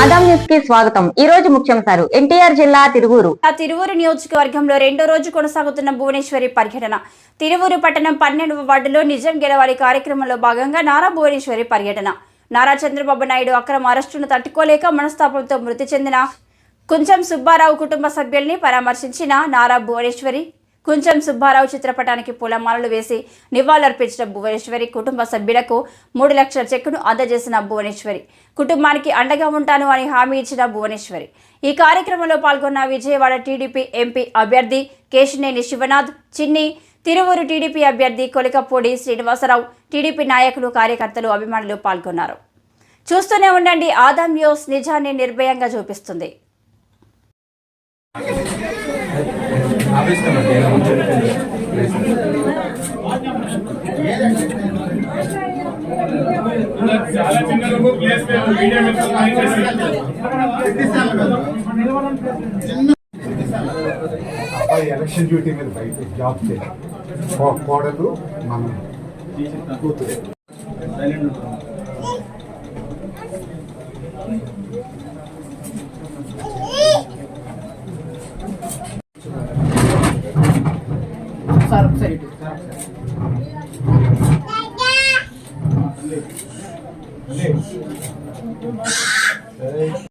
న్యూస్కి స్వాగతం. ఈ రోజు ముఖ్యాంశాలు. ఎన్టీఆర్ జిల్లా తిరువూరు. ఆ తిరువూరు నియోజకవర్గంలో రెండో రోజు కొనసాగుతున్న భువనేశ్వరి పర్యటన తిరువూరు పట్టణం పన్నెండవ వార్డులో నిజం గెలవాలి కార్యక్రమంలో భాగంగా నారా భువనేశ్వరి పర్యటన నారా చంద్రబాబు నాయుడు అక్రమ అరెస్టును తట్టుకోలేక మనస్తాపంతో మృతి చెందిన కుంచం సుబ్బారావు కుటుంబ సభ్యుల్ని పరామర్శించిన నారా భువనేశ్వరి కుంచెం సుబ్బారావు చిత్రపటానికి పూలమాలలు వేసి నివాళులర్పించిన భువనేశ్వరి కుటుంబ సభ్యులకు మూడు లక్షల చెక్కును అందజేసిన భువనేశ్వరి. కుటుంబానికి అండగా ఉంటాను అని హామీ ఇచ్చిన భువనేశ్వరి. ఈ కార్యక్రమంలో పాల్గొన్న విజయవాడ టీడీపీ ఎంపీ అభ్యర్థి కేశినేని శివనాథ్ చిన్ని తిరువూరు టీడీపీ అభ్యర్థి కొలికపూడి శ్రీనివాసరావు టీడీపీ నాయకులు కార్యకర్తలు అభిమానులు పాల్గొన్నారు. చూస్తూనే ఉండండి ఆదాం న్యూస్ నిజాన్ని నిర్భయంగా చూపిస్తుంది. చాలా చిన్న ప్లేస్ లేదు మీడియం అబ్బాయి ఎలక్షన్ డ్యూటీ మీద బయట జాబ్ చేయాలి కోడలు మనం కూతురు సార్ ఒకసారి ఇటు.